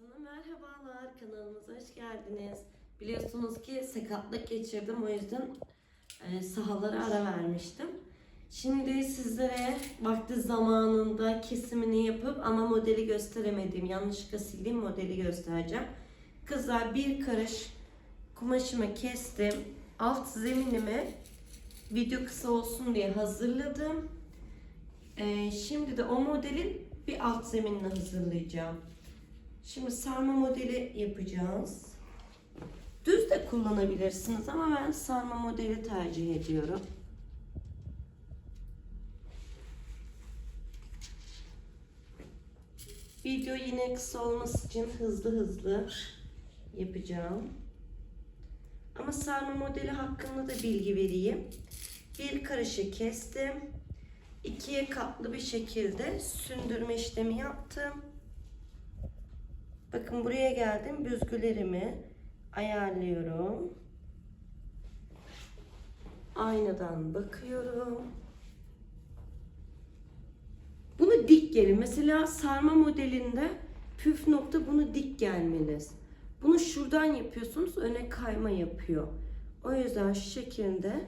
Sana merhabalar kanalımıza hoş geldiniz. Biliyorsunuz ki sakatlık geçirdim o yüzden e, sahalara ara vermiştim. Şimdi sizlere vakti zamanında kesimini yapıp ama modeli gösteremediğim, yanlışlıkla sildiğim modeli göstereceğim. Kızlar bir karış kumaşımı kestim. Alt zeminimi video kısa olsun diye hazırladım. E, şimdi de o modelin bir alt zeminini hazırlayacağım. Şimdi sarma modeli yapacağız. Düz de kullanabilirsiniz ama ben sarma modeli tercih ediyorum. Video yine kısa olması için hızlı hızlı yapacağım. Ama sarma modeli hakkında da bilgi vereyim. Bir karışı kestim. İkiye katlı bir şekilde sündürme işlemi yaptım. Bakın buraya geldim. Büzgülerimi ayarlıyorum. Aynadan bakıyorum. Bunu dik gelin. Mesela sarma modelinde püf nokta bunu dik gelmeniz. Bunu şuradan yapıyorsunuz öne kayma yapıyor. O yüzden şu şekilde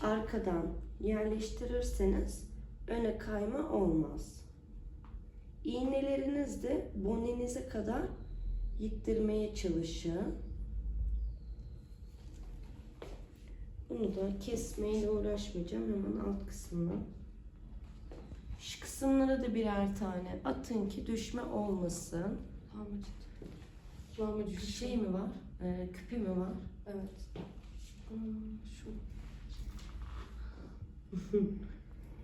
arkadan yerleştirirseniz öne kayma olmaz. İğneleriniz de bonenize kadar yittirmeye çalışın. Bunu da kesmeyle uğraşmayacağım. Hemen alt kısmına. Şu kısımlara da birer tane atın ki düşme olmasın. Lahmacun. Lahmacun. Bir şey mi var? Ee, küpe mi var? Evet. Hmm, şu.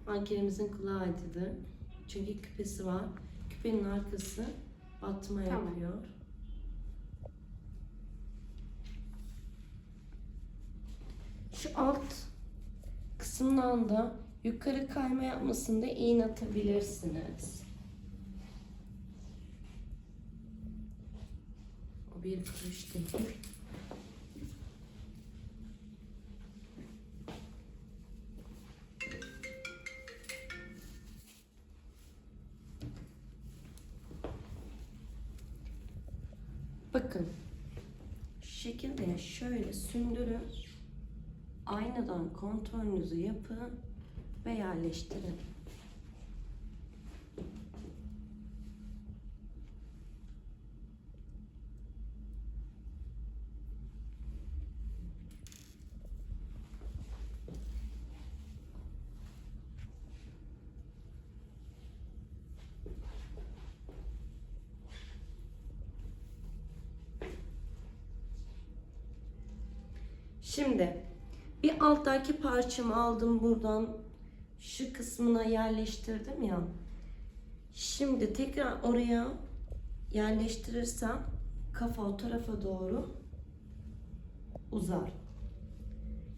Mankenimizin kulağı acıdı. Çünkü küpesi var. Küpenin arkası batma Tamam. yapıyor. Şu alt kısımdan da yukarı kayma yapmasında iğne atabilirsiniz. O bir kuruş değil. Kontrolünüzü yapın ve yerleştirin. Şimdi bir alttaki parçamı aldım buradan şu kısmına yerleştirdim ya. Şimdi tekrar oraya yerleştirirsem kafa o tarafa doğru uzar.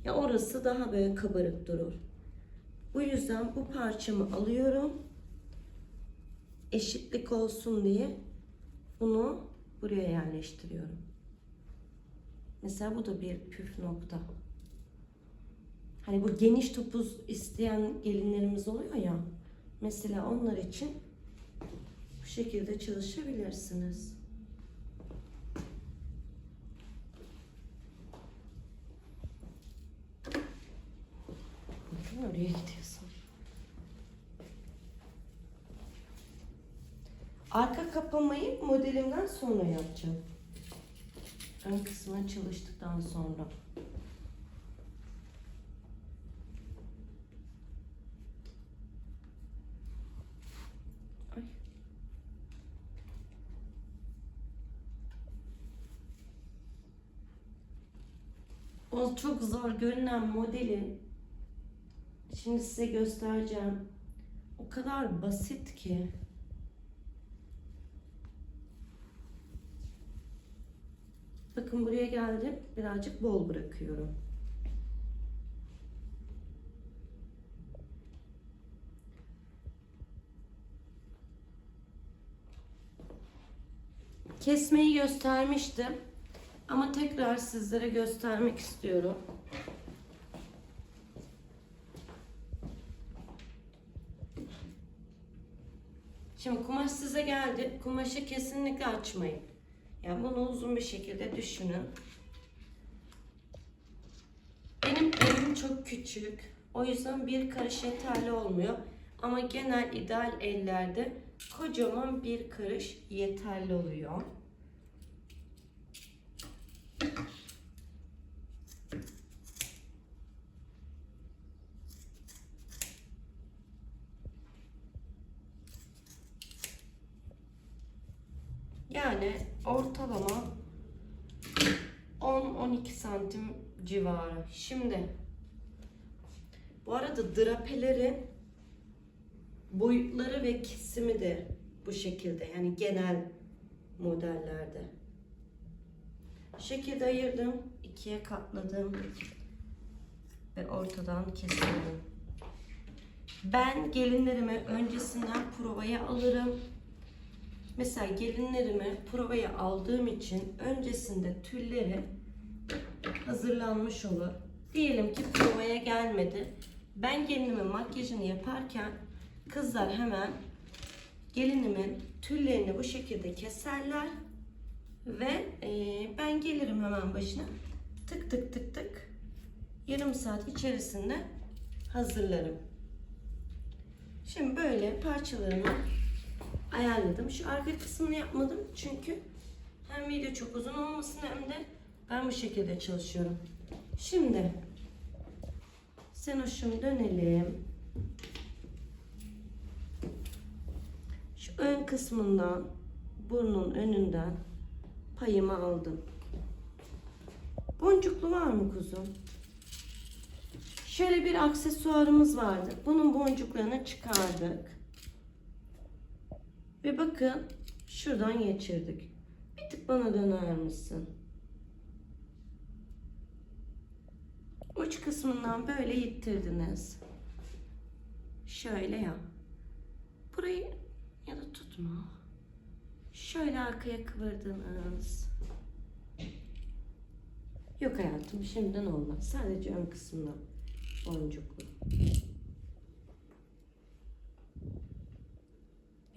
Ya orası daha böyle kabarık durur. Bu yüzden bu parçamı alıyorum. Eşitlik olsun diye bunu buraya yerleştiriyorum. Mesela bu da bir püf nokta. Hani bu geniş topuz isteyen gelinlerimiz oluyor ya. Mesela onlar için bu şekilde çalışabilirsiniz. Bakın oraya gidiyorsun. Arka kapamayı modelimden sonra yapacağım. Ön kısmına çalıştıktan sonra. Ay. Çok zor görünen modelin şimdi size göstereceğim. O kadar basit ki. Bakın buraya geldim. Birazcık bol bırakıyorum. Kesmeyi göstermiştim. Ama tekrar sizlere göstermek istiyorum. Şimdi kumaş size geldi. Kumaşı kesinlikle açmayın. Yani bunu uzun bir şekilde düşünün. Benim elim çok küçük. O yüzden bir karış yeterli olmuyor. Ama genel ideal ellerde kocaman bir karış yeterli oluyor. Yani ortalama 10-12 santim civarı. Şimdi bu arada drapelerin boyutları ve kesimi de bu şekilde. Yani genel modellerde. Şekilde ayırdım. ikiye katladım. Ve ortadan kesildim. Ben gelinlerimi öncesinden provaya alırım. Mesela gelinlerimi provaya aldığım için öncesinde tülleri hazırlanmış olur. Diyelim ki provaya gelmedi. Ben gelinimin makyajını yaparken kızlar hemen gelinimin tüllerini bu şekilde keserler ve eee, ben gelirim hemen başına tık tık tık tık yarım saat içerisinde hazırlarım. Şimdi böyle parçalarımı ayarladım. Şu arka kısmını yapmadım çünkü hem video çok uzun olmasın hem de ben bu şekilde çalışıyorum. Şimdi sen hoşum dönelim. Şu ön kısmından burnun önünden payımı aldım. Boncuklu var mı kuzum? Şöyle bir aksesuarımız vardı. Bunun boncuklarını çıkardık. Ve bakın şuradan geçirdik. Bir tık bana döner misin? Uç kısmından böyle ittirdiniz. Şöyle ya. Burayı ya da tutma. Şöyle arkaya kıvırdınız. Yok hayatım şimdiden olmaz. Sadece ön kısmından boncuklu.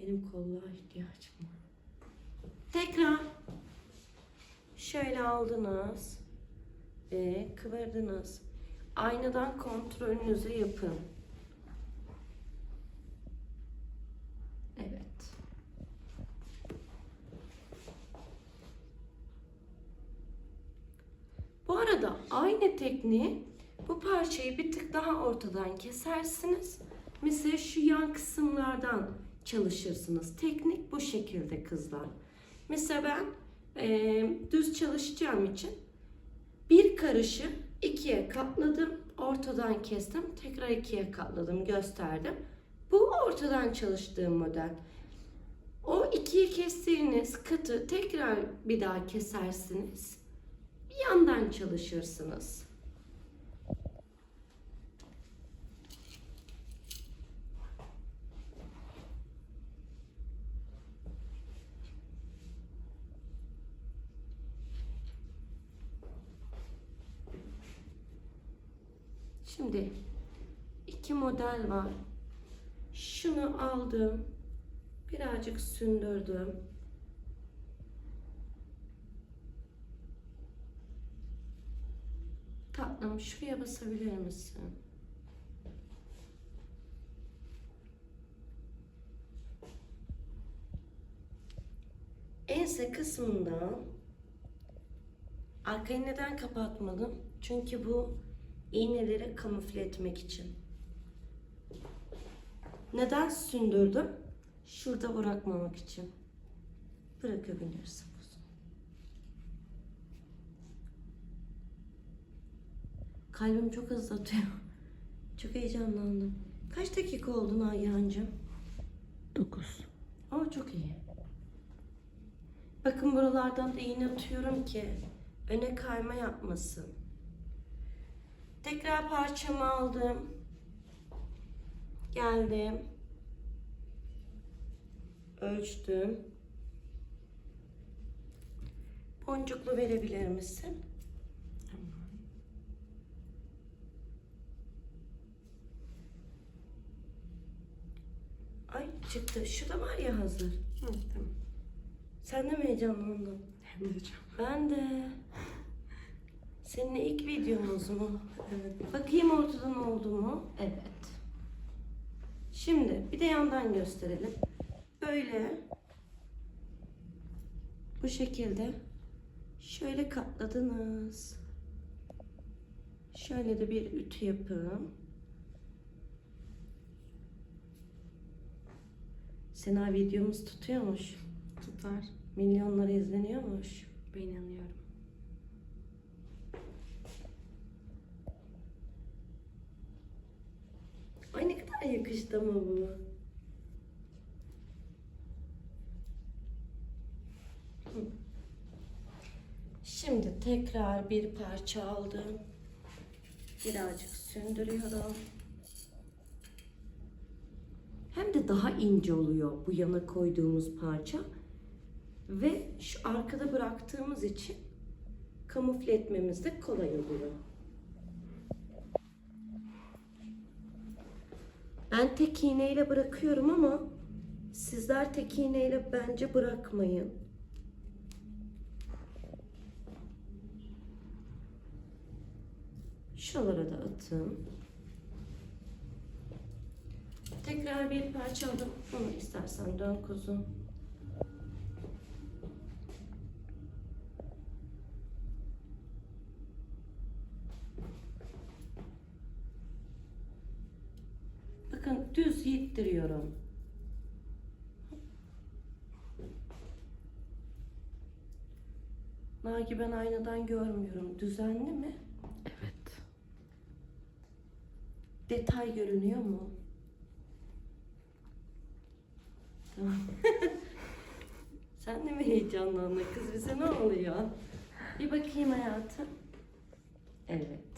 Benim kolluğa ihtiyacım var. Tekrar şöyle aldınız ve kıvırdınız. Aynadan kontrolünüzü yapın. Evet. Bu arada aynı tekniği bu parçayı bir tık daha ortadan kesersiniz. Mesela şu yan kısımlardan çalışırsınız. Teknik bu şekilde kızlar. Mesela ben eee, düz çalışacağım için bir karışı ikiye katladım. Ortadan kestim. Tekrar ikiye katladım. Gösterdim. Bu ortadan çalıştığım model. O ikiye kestiğiniz katı tekrar bir daha kesersiniz. Bir yandan çalışırsınız. Şimdi iki model var. Şunu aldım. Birazcık sündürdüm. Tatlım şuraya basabilir misin? Ense kısmından arkayı neden kapatmadım? Çünkü bu iğneleri kamufle etmek için. Neden sündürdüm? Şurada bırakmamak için. Bırakabilirsin. kuzum. Kalbim çok hızlı atıyor. Çok heyecanlandım. Kaç dakika oldu Nagihan'cığım? 9. Ama çok iyi. Bakın buralardan da iğne atıyorum ki öne kayma yapmasın. Tekrar parçamı aldım. Geldim. Ölçtüm. Boncuklu verebilir misin? Ay çıktı. Şu da var ya hazır. Hı, tamam. Sen de mi heyecanlandın? Ben de. Seninle ilk videomuz mu? Evet. Bakayım ortadan oldu mu? Evet. Şimdi bir de yandan gösterelim. Böyle bu şekilde şöyle katladınız. Şöyle de bir ütü yapın. Sena videomuz tutuyormuş. Tutar. Milyonlara izleniyormuş. Ben inanıyorum. Ay ne yakıştı ama bu. Şimdi tekrar bir parça aldım. Birazcık sündürüyorum. Hem de daha ince oluyor bu yana koyduğumuz parça. Ve şu arkada bıraktığımız için kamufle etmemiz de kolay oluyor. Ben tek iğneyle bırakıyorum ama sizler tek iğneyle bence bırakmayın. Şuralara da atın. Tekrar bir parça aldım. Onu istersen dön kuzum. Bakın düz yittiriyorum. Nagi ben aynadan görmüyorum. Düzenli mi? Evet. Detay görünüyor mu? Tamam. Sen de mi heyecanlandın kız? Bize ne oluyor? Bir bakayım hayatım. Evet.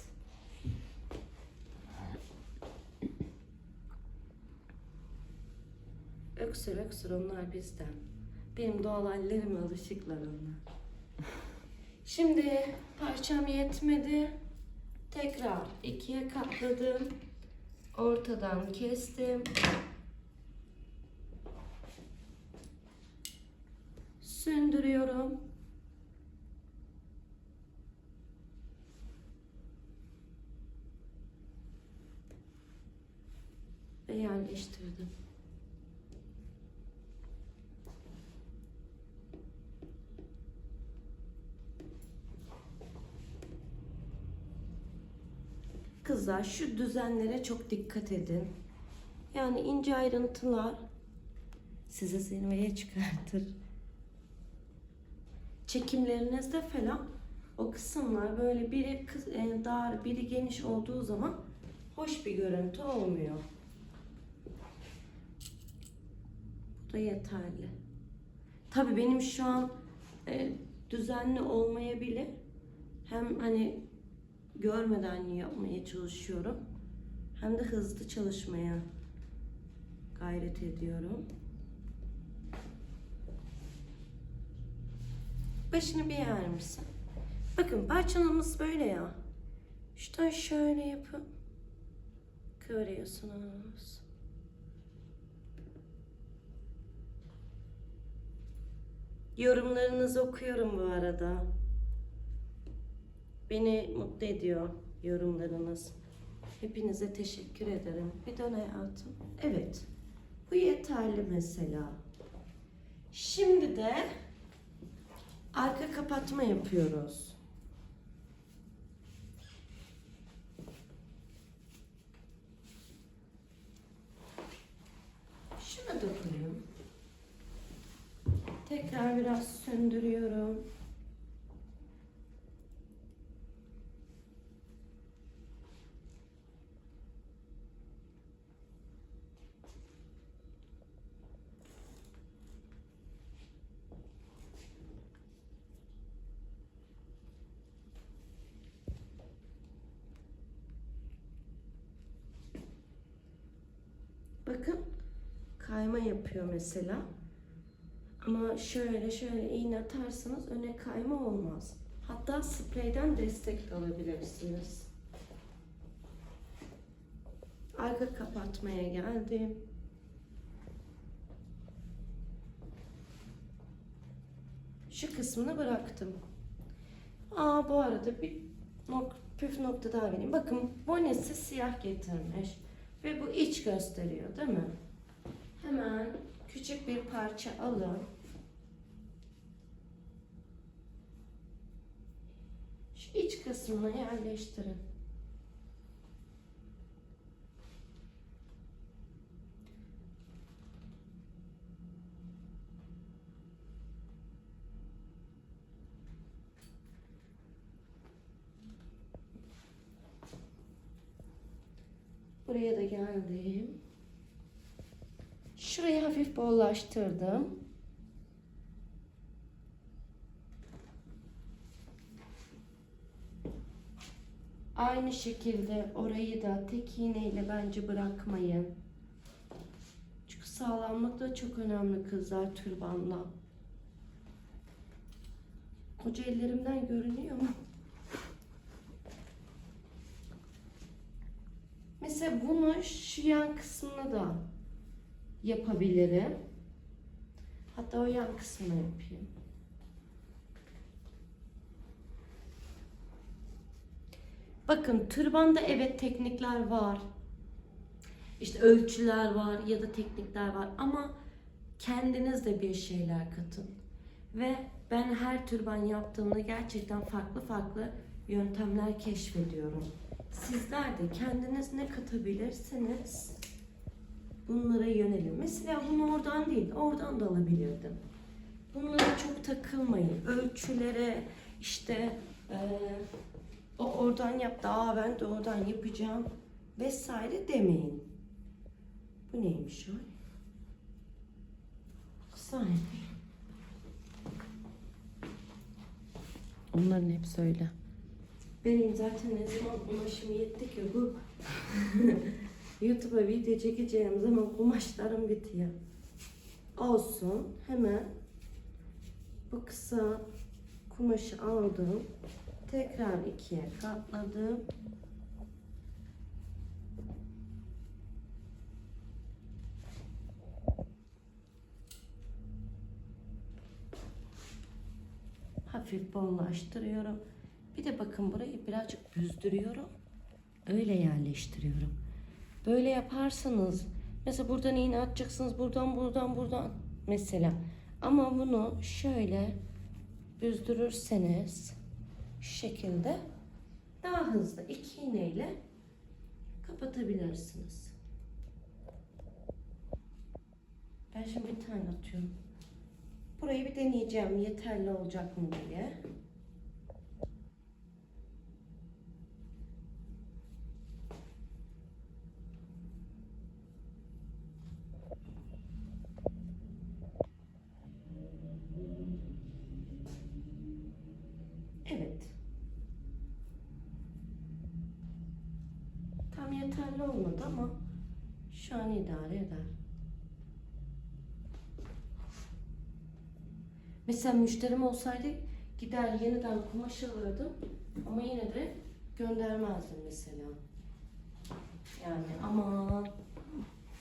Öksür öksür onlar bizden. Benim doğal hallerime alışıklar onlar. Şimdi parçam yetmedi. Tekrar ikiye katladım. Ortadan kestim. Sündürüyorum. Ve yerleştirdim. Kızlar şu düzenlere çok dikkat edin. Yani ince ayrıntılar sizi zirveye çıkartır. Çekimlerinizde falan o kısımlar böyle biri e, dar, biri geniş olduğu zaman hoş bir görüntü olmuyor. Bu da yeterli. Tabii benim şu an e, düzenli olmayabilir. Hem hani görmeden yapmaya çalışıyorum. Hem de hızlı çalışmaya gayret ediyorum. Başını bir yer misin? Bakın parçalamamız böyle ya. Şuradan şöyle yapıp kıvırıyorsunuz. Yorumlarınızı okuyorum bu arada. Beni mutlu ediyor yorumlarınız. Hepinize teşekkür ederim. Bir dön hayatım. Evet. Bu yeterli mesela. Şimdi de arka kapatma yapıyoruz. Şuna dokunuyorum. Tekrar biraz söndürüyorum. Bakın kayma yapıyor mesela. Ama şöyle şöyle iğne atarsanız öne kayma olmaz. Hatta spreyden destek de alabilirsiniz. Arka kapatmaya geldim. şu kısmını bıraktım. Aa bu arada bir nok püf nokta daha vereyim. Bakın bonesi siyah getirmiş. Ve bu iç gösteriyor değil mi? Hemen küçük bir parça alın. Şu iç kısmına yerleştirin. Buraya da geldim. Şurayı hafif bollaştırdım. Aynı şekilde orayı da tek iğneyle bence bırakmayın. Çünkü sağlamlık da çok önemli kızlar türbanla. Koca ellerimden görünüyor mu? Mesela bunu şu yan kısmına da yapabilirim. Hatta o yan kısmına yapayım. Bakın türbanda evet teknikler var. İşte ölçüler var ya da teknikler var ama kendiniz de bir şeyler katın. Ve ben her türban yaptığımda gerçekten farklı farklı yöntemler keşfediyorum. Sizler de kendiniz ne katabilirsiniz bunlara yönelin. Mesela bunu oradan değil, oradan da alabilirdim. Bunlara çok takılmayın. Ölçülere işte eee, o oradan yaptı, aa ben de oradan yapacağım vesaire demeyin. Bu neymiş o? Saniye. Onların hepsi öyle. Benim zaten ne zaman kumaşım yetti ki bu YouTube'a video çekeceğim zaman kumaşlarım bitiyor. Olsun hemen bu kısa kumaşı aldım. Tekrar ikiye katladım. Hafif bollaştırıyorum. Bir de bakın burayı birazcık büzdürüyorum. Öyle yerleştiriyorum. Böyle yaparsanız mesela buradan iğne atacaksınız buradan buradan buradan mesela. Ama bunu şöyle büzdürürseniz şu şekilde daha hızlı iki iğneyle kapatabilirsiniz. Ben şimdi bir tane atıyorum. Burayı bir deneyeceğim yeterli olacak mı diye. Evet. Tam yeterli olmadı ama şu an idare eder. Mesela müşterim olsaydı gider yeniden kumaş alırdım ama yine de göndermezdim mesela. Yani ama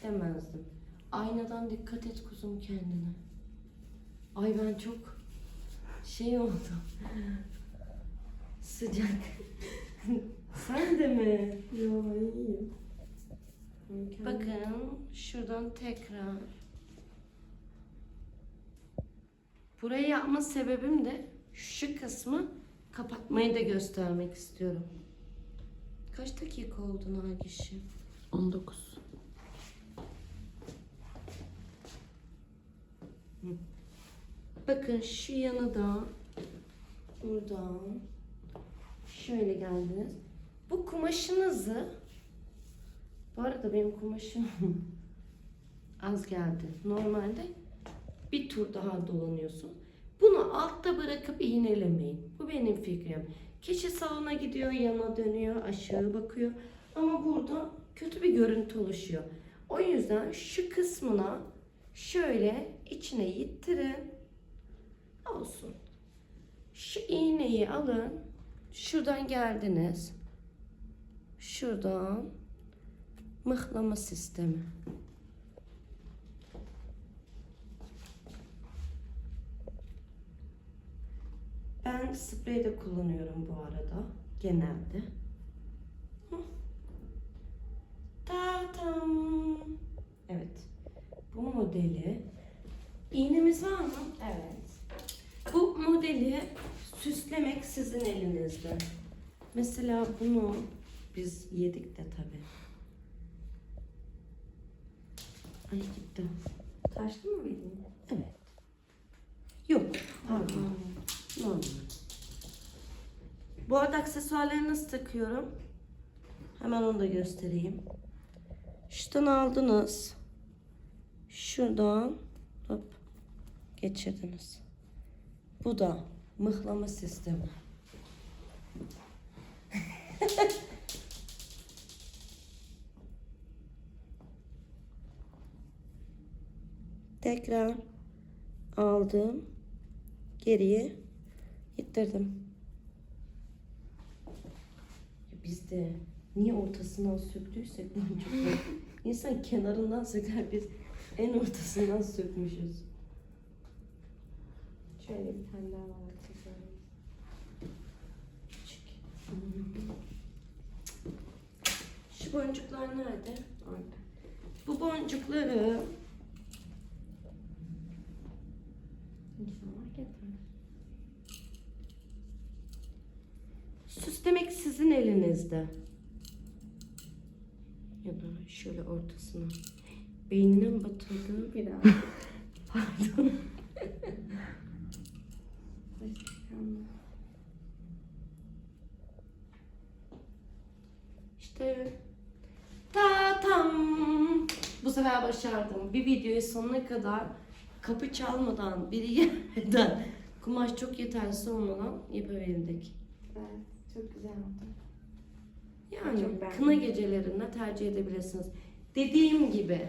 demezdim. Aynadan dikkat et kuzum kendine. Ay ben çok şey oldum. Sıcak. Sen de mi? Yo iyiyim. Bakın şuradan tekrar. Burayı yapma sebebim de şu kısmı kapatmayı da göstermek istiyorum. Kaç dakika oldu Nagiş'im? 19. Bakın şu yanı da buradan şöyle geldiniz. Bu kumaşınızı bu arada benim kumaşım az geldi. Normalde bir tur daha dolanıyorsun. Bunu altta bırakıp iğnelemeyin. Bu benim fikrim. Kişi salona gidiyor, yana dönüyor, aşağı bakıyor. Ama burada kötü bir görüntü oluşuyor. O yüzden şu kısmına şöyle içine yittirin. Olsun. Şu iğneyi alın. Şuradan geldiniz. Şuradan mıhlama sistemi. Ben sprey de kullanıyorum bu arada. Genelde. Ta tam. Evet. Bu modeli. İğnemiz var mı? Evet. Bu modeli süslemek sizin elinizde. Mesela bunu biz yedik de tabi. Ay gitti. Kaçtı mı benim? Evet. Yok. Pardon. Bu arada aksesuarları nasıl takıyorum? Hemen onu da göstereyim. Şuradan aldınız. Şuradan hop geçirdiniz. Bu da mıhlama sistemi. Tekrar aldım. Geriye ittirdim. Ya Biz de niye ortasından söktüysek boncukları. İnsan kenarından söker biz en ortasından sökmüşüz. Şöyle bir tane daha var. Şu boncuklar nerede? Orada. Bu boncukları süslemek sizin elinizde. Ya da şöyle ortasına. Beynine mi batırdım? Bir daha. Pardon. İşte ta tam bu sefer başardım. Bir videoyu sonuna kadar kapı çalmadan, biri gelmeden, kumaş çok yetersiz olmadan yapabildik. Evet, çok güzel oldu. Yani Çok beğendim. kına gecelerinde tercih edebilirsiniz. Dediğim gibi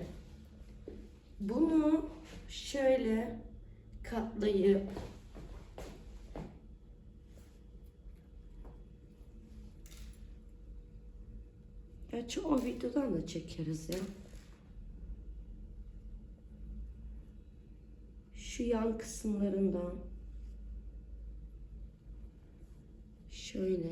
bunu şöyle katlayıp Gerçi o videodan da çekeriz ya. Şu yan kısımlarından şöyle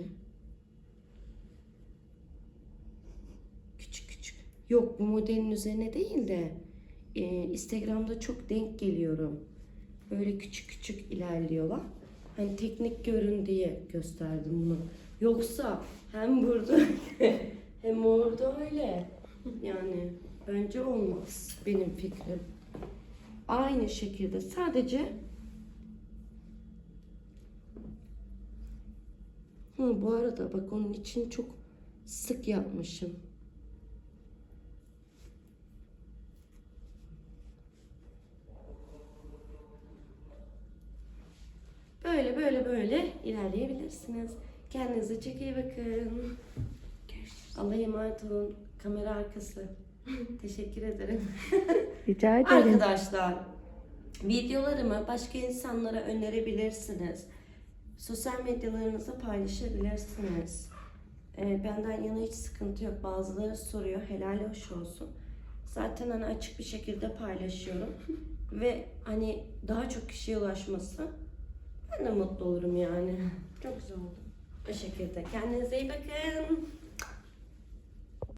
Küçük küçük. Yok bu modelin üzerine değil de e, Instagram'da çok denk geliyorum. Böyle küçük küçük ilerliyorlar. Hani teknik görün diye gösterdim bunu. Yoksa hem burada hem orada öyle. Yani bence olmaz benim fikrim. Aynı şekilde sadece Hı, bu arada bak onun için çok sık yapmışım. Böyle böyle böyle ilerleyebilirsiniz. Kendinize çok iyi bakın. Görüşürüz. Allah'a emanet olun. Kamera arkası. Teşekkür ederim. Rica Arkadaşlar, videolarımı başka insanlara önerebilirsiniz. Sosyal medyalarınızda paylaşabilirsiniz. Ee, benden yana hiç sıkıntı yok. Bazıları soruyor, helal hoş olsun. Zaten hani açık bir şekilde paylaşıyorum. Ve hani daha çok kişiye ulaşması ben de mutlu olurum yani. Çok güzel oldu. O şekilde. Kendinize iyi bakın.